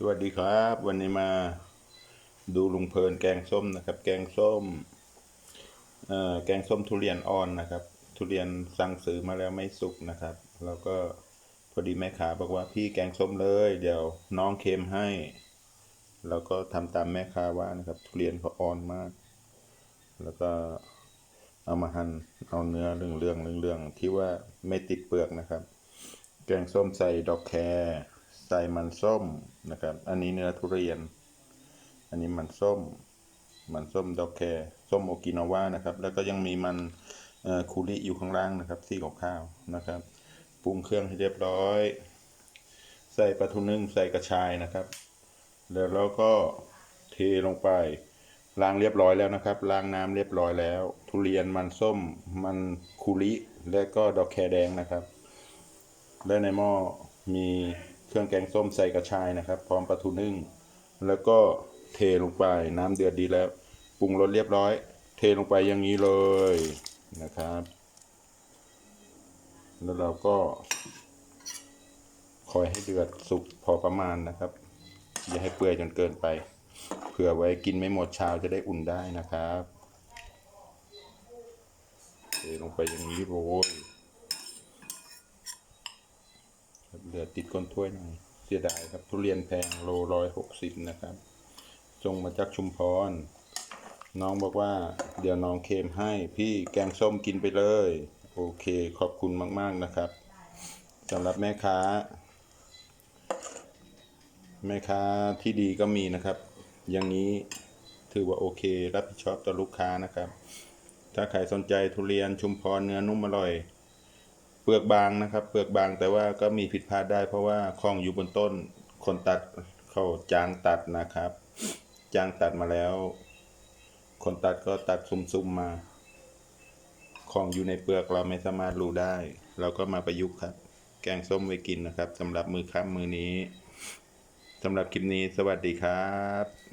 สวัสดีครับ วันนี้มาดูลุงเพลินแกงส้มนะครับ แกงส้มเอ่อแกงส้มทุเรียนอ่อนนะครับ ทุเรียนสั่งซื้อมาแล้วไม่สุกนะครับ แล้วก็พอดีแม่ค้าบอกว่าพี่แกงส้มเลย เดี๋ยวน้องเค็มให้ แล้วก็ทำตามแม่ค้าว่านะครับ ทุเรียนเขาอ่อนมาก แล้วก็เอามาหั่นเอาเนื้อเรื่องเรื่องเรื่องๆที่ว่าไม่ติดเปลือกนะครับ แกงส้มใส่ดอกแคร ใส่มันส้มนะครับ อันนี้เนื้อทุเรียน อันนี้มันส้ม มันส้มดอกแครส้มโอกินาวานะครับ แล้วก็ยังมีมันคูริอยู่ข้างล่างนะครับซี่ของข้าวนะครับปรุงเครื่องให้เรียบร้อย ใส่ปลาทูนึ่งใส่กระชายนะครับ แล้วเราก็เทลงไปล้างเรียบร้อยแล้วนะครับ ล้างน้ำเรียบร้อยแล้ว ทุเรียนมันส้ม มันคูริและก็ดอกแครแดงนะครับ และในหม้อมี เครื่องแกงส้มใส่กระชายนะครับ พร้อมปลาทูนึ่ง แล้วก็เทลงไปน้ำเดือดดีแล้วปรุงรสเรียบร้อย เทลงไปอย่างนี้เลยนะครับ แล้วเราก็ คอยให้เดือดสุกพอประมาณนะครับ อย่าให้เปื่อยจนเกินไปเผื่อไว้กินไม่หมดเช้าจะได้อุ่นได้นะครับเทลงไปอย่างนี้โรย ครับ เหลือติดก้นถ้วยหน่อยเสียดายครับ ทุเรียนแพงโลร้อยหกสิบนะครับส่งมาจากชุมพร น้องบอกว่า เดี๋ยวน้องเค็มให้พี่แกงส้มกินไปเลย โอเคขอบคุณมาก ๆนะครับสำหรับแม่ค้า แม่ค้าที่ดีก็มีนะครับ อย่างนี้ถือว่าโอเค รับผิดชอบต่อลูกค้านะครับ ถ้าใครสนใจทุเรียนชุมพรเนื้อนุ่มอร่อย ปลือกบางนะครับ เปลือกบางแต่ว่าก็มีผิดพลาดได้ เพราะว่าคล้องอยู่บนต้น คนตัดเขาจางตัดนะครับ จางตัดมาแล้ว คนตัดก็ตัดซุ่มๆมาคล้องอยู่ในเปลือกเราไม่สามารถรู้ได้ เราก็มาประยุกต์ครับ แกงส้มไว้กินนะครับสำหรับมือค่ำมือนี้สำหรับคลิปนี้สวัสดีครับ